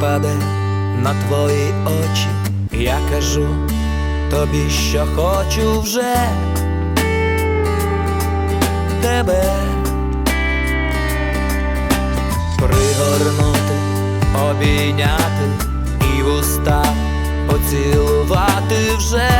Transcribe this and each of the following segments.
паде на твої очі, я кажу тобі, що хочу вже тебе пригорнути, обійняти і в уста поцілувати вже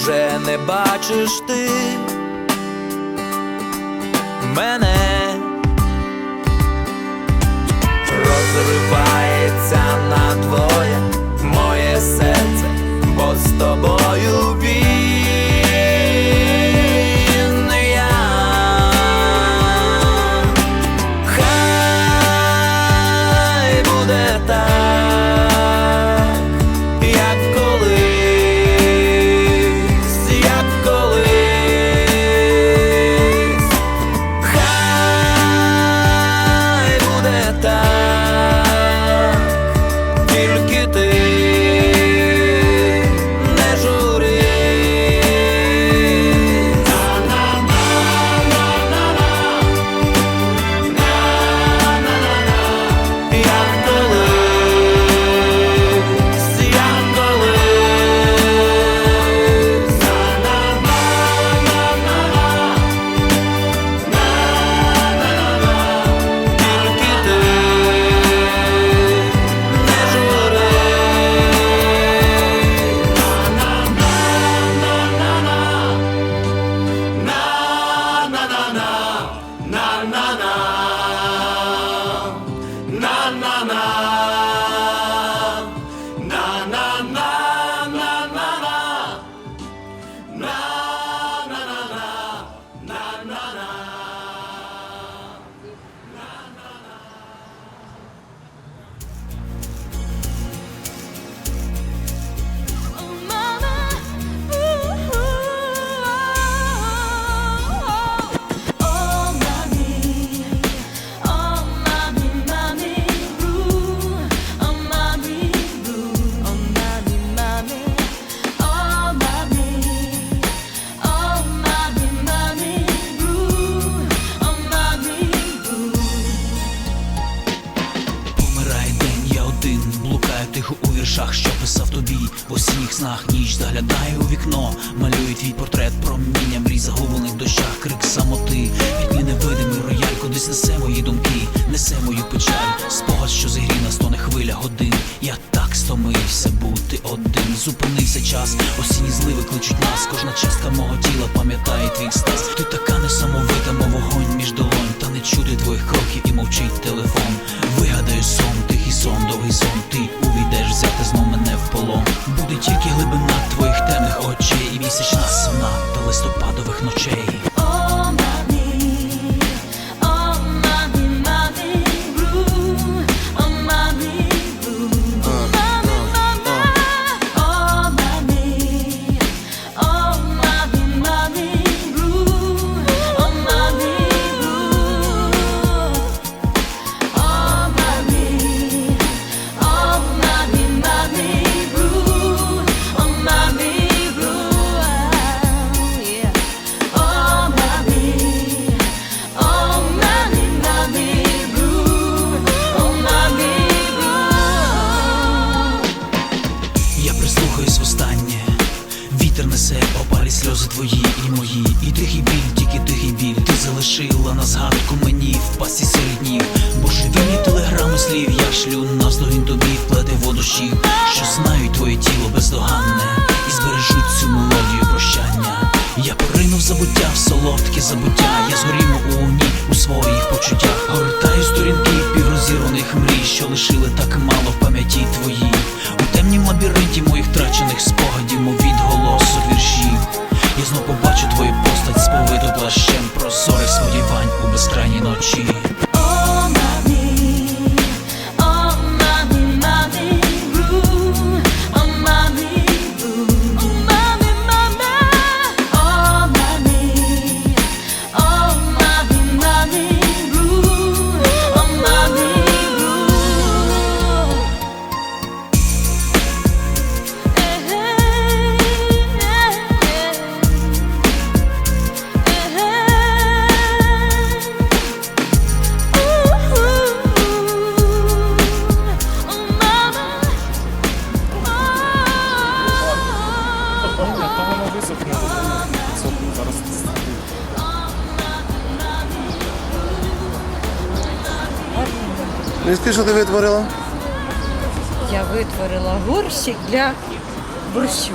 уже не бачиш ти мене. Розривається на у що писав тобі в осінніх снах ніч заглядаю у вікно, малюю твій портрет, проміння мрій загублених дощах, крик самоти, пітьмі невидимий рояль, кудись несе мої думки, несе мою печаль, спогад, що зігрів нас, то не хвиля годин. Я так стомився бути один. Зупинився час, осінні зливи кличуть нас. Кожна частка мого тіла пам'ятає твій екстаз. Ти така несамовита, мов вогонь між долонь, та не чути твоїх кроків і мовчить телефон. лице опалі сльози твої і мої, і тихий біль, тільки тихий біль Ти залишила на згадку мені в пасі середніх Божевільні телеграми слів, я шлю навздогін тобі вплетиво душі, що знають твоє тіло бездоганне, і збережуть цю мелодію прощання. Я поринув забуття в солодке забуття, я згорів у ні у своїх почуттях. Гортаю сторінки піврозірваних мрій, що лишили так мало в пам'яті твої, у темнім лабіринті моїх втрачених спогадів. Ліски, що ти витворила? Я витворила горщик для борщу.